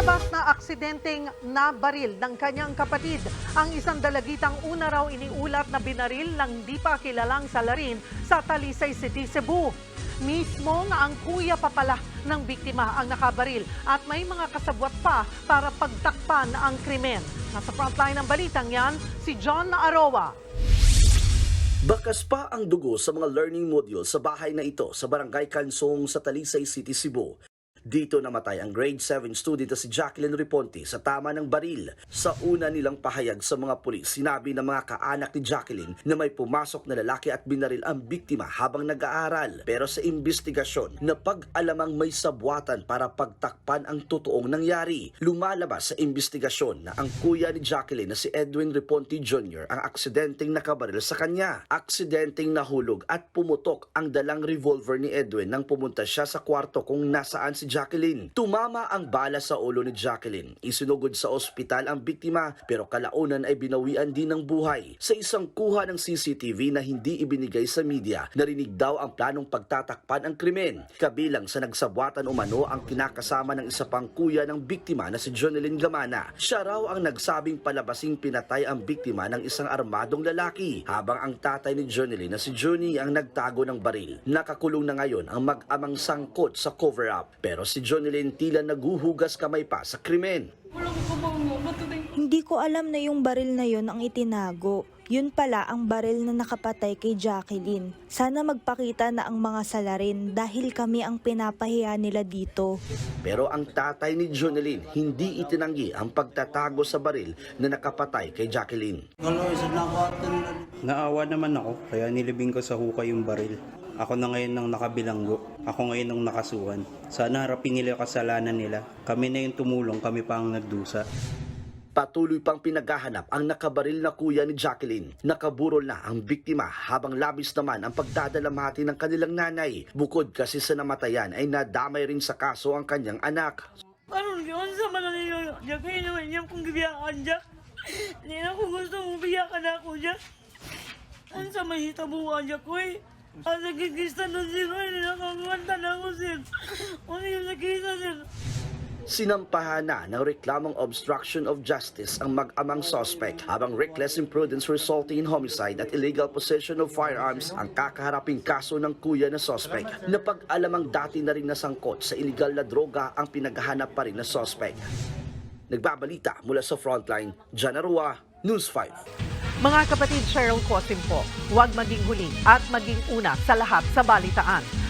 Palabas na aksidenteng nabaril ng kanyang kapatid. Ang isang dalagitang una raw iniulat na binaril ng di pa kilalang salarin sa Talisay City, Cebu. Mismo nga ang kuya pa pala ng biktima ang nakabaril at may mga kasabwat pa para pagtakpan ang krimen. Nasa frontline ng balitang yan, si John Aroa. Bakas pa ang dugo sa mga learning module sa bahay na ito sa Barangay Kansong sa Talisay City, Cebu. Dito namatay ang grade 7 student na si Jacqueline Riponte sa tama ng baril. Sa una nilang pahayag sa mga pulis, sinabi ng mga kaanak ni Jacqueline na may pumasok na lalaki at binaril ang biktima habang nag-aaral. Pero sa investigasyon, napag-alamang may sabwatan para pagtakpan ang totoong nangyari. Lumalabas sa investigasyon na ang kuya ni Jacqueline na si Edwin Riponte Jr. ang aksidenteng nakabaril sa kanya. Aksidenteng nahulog at pumutok ang dalang revolver ni Edwin nang pumunta siya sa kwarto kung nasaan si Jacqueline. Tumama ang bala sa ulo ni Jacqueline. Isinugod sa ospital ang biktima pero kalaunan ay binawian din ng buhay. Sa isang kuha ng CCTV na hindi ibinigay sa media, narinig daw ang planong pagtatakpan ang krimen. Kabilang sa nagsabwatan umano ang kinakasama ng isa pang kuya ng biktima na si Jonelyn Gamana. Siya raw ang nagsabing palabasing pinatay ang biktima ng isang armadong lalaki habang ang tatay ni Jonelyn na si Johnny ang nagtago ng baril. Nakakulong na ngayon ang mag-amang sangkot sa cover-up pero si Jonelyn tila naguhugas kamay pa sa krimen. Hindi ko alam na yung baril na yon ang itinago. Yun pala ang baril na nakapatay kay Jacqueline. Sana magpakita na ang mga salarin dahil kami ang pinapahiya nila dito. Pero ang tatay ni Jonelyn hindi itinanggi ang pagtatago sa baril na nakapatay kay Jacqueline. Naawa naman ako, kaya nilibing ko sa hukay yung baril. Ako na ngayon ang nakabilanggo. Ako ngayon ang nakasuhan. Sana harapin nila yung kasalanan nila. Kami na yung tumulong, kami pa ang nagdusa. Patuloy pang pinaghahanap ang nakabaril na kuya ni Jacqueline. Nakaburol na ang biktima habang labis naman ang pagdadalamhati ng kanilang nanay. Bukod kasi sa namatayan ay nadamay rin sa kaso ang kanyang anak. Karon yun sa man ninyo, Jack, kayo naman niyang kung gibiyakan, Jack. Hindi na ko gusto mo biyakan ako, Jack. Ano sa may hitabuhan, Jack, koy? Ang nagkikista na sir, ay nakakawanta na Sinampahan na ng reklamong obstruction of justice ang mag-amang suspect habang reckless imprudence resulting in homicide at illegal possession of firearms ang kakaharaping kaso ng kuya na suspect. Napag-alamang dati na rin nasangkot sa illegal na droga ang pinaghahanap pa rin na suspect. Nagbabalita mula sa frontline, Janarua, News 5. Mga kapatid Cheryl Cosim po, huwag maging huli at maging una sa lahat sa balitaan.